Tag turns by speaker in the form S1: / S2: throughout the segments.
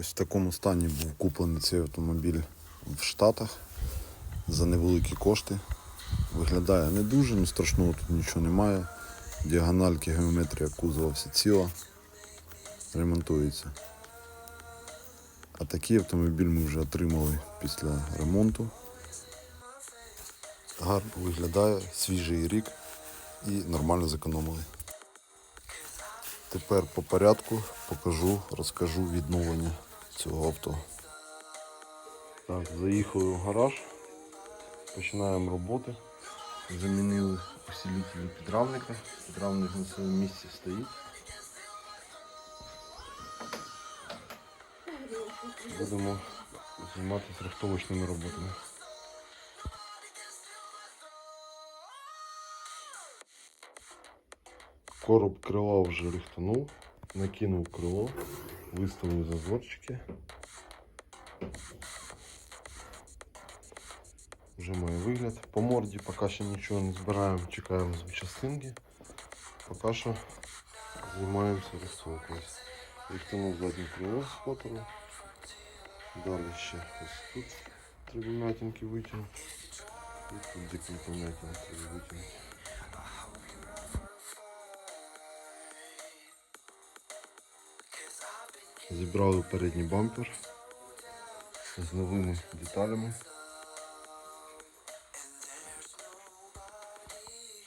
S1: Ось в такому стані був куплений цей автомобіль в Штатах за невеликі кошти. Виглядає не дуже, ну страшного тут нічого немає. Діагональки, геометрія кузова все ціла. Ремонтується. А такий автомобіль ми вже отримали після ремонту. Гарно виглядає, свіжий рік і нормально зекономили. Тепер по порядку покажу, розкажу відновлення цього авто. Так, заїхали в гараж, починаємо роботи. Замінили усилителі підрамника. Підрамник на своєму місці стоїть. Будемо займатися рихтовочними роботами. Короб крила вже рихтанув, накинув крило, виставив зазорчики. Вже має вигляд. По морді поки що нічого не збираємо, чекаємо запчастинки. Поки що займаємося рисовкою. Рихтанув заднє крило з которого. Далі ще ось тут три вмятинки витягнути. І тут декілька вмятин треба витягнути. Зібрали передній бампер з новими деталями.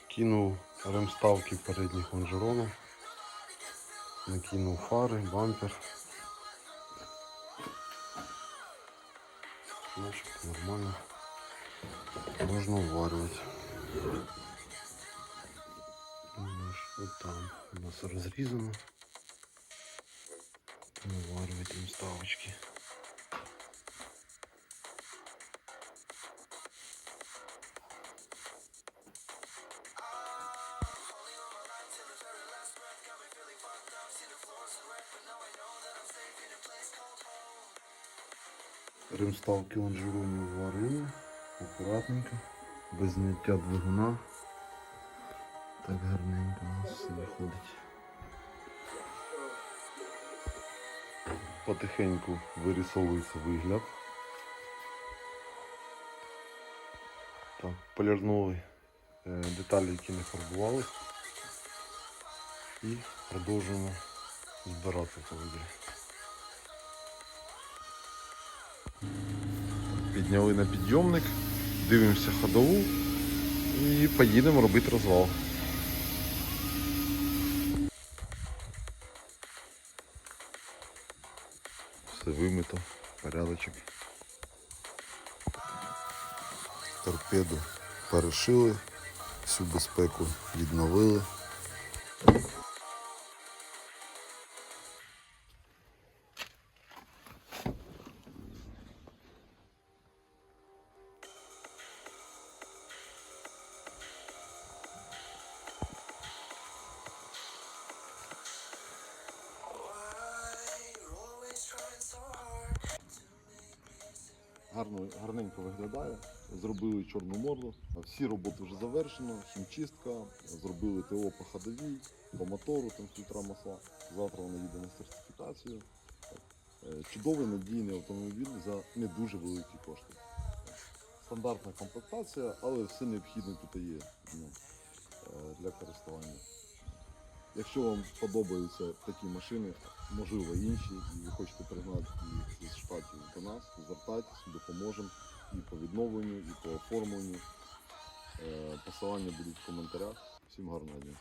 S1: Кинув ремставки передніх лонжеронів, накинув фари, бампер. Значит, нормально. Можно уваривать. Вот там у нас разрезано. Уваривать им ставочки. Ремставки лонжеронів варили, акуратненько, без зняття двигуна. Так гарненько у нас виходить. Потихеньку вирисовується вигляд. Так, полірнули е, деталі, які не фарбувались. І продовжуємо збирати автомобіль. Підняли на підйомник, дивимося ходову і поїдемо робити розвал. Все вимито, порядочок. Торпеду перешили, всю безпеку відновили. Гарно, гарненько виглядає. Зробили чорну морду. Всі роботи вже завершено, хімчистка, зробили ТО по ходовій, по мотору, там фільтра масла. Завтра вона їде на сертифікацію. Е, Чудовий надійний автомобіль за не дуже великі кошти. Стандартна комплектація, але все необхідне тут є ну, е, для користування. Якщо вам подобаються такі машини, можливо інші, і ви хочете пригнати їх з штатів до нас, звертайтесь, допоможемо і по відновленню, і по оформленню. Е, Посилання будуть в коментарях. Всім гарного дня.